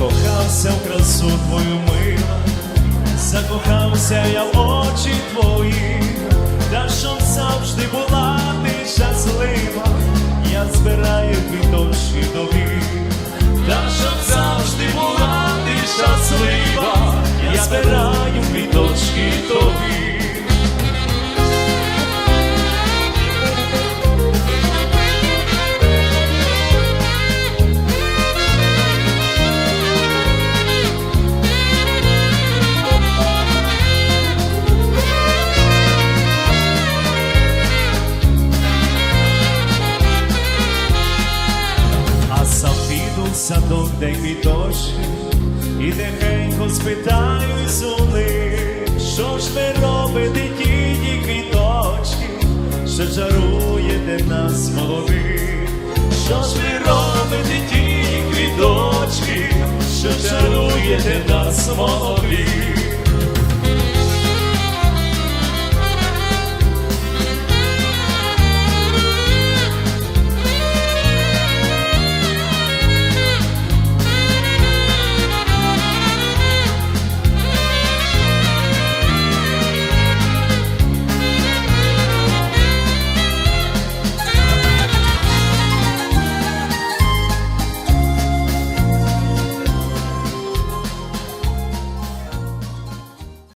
Закохався в красу твою мила, закохався я в очі твої, та щоб завжди була ти щаслива, я збираю квіточки тобі, та щоб завжди була ти щаслива, я збираю квіточки тобі. Садок, де квіточки, і тихенько спитаю зуни, що ж ви робите, тіні квіточки, що жаруєте нас молодих, що ж ви робите, тіні квіточки, що чаруєте нас молодих.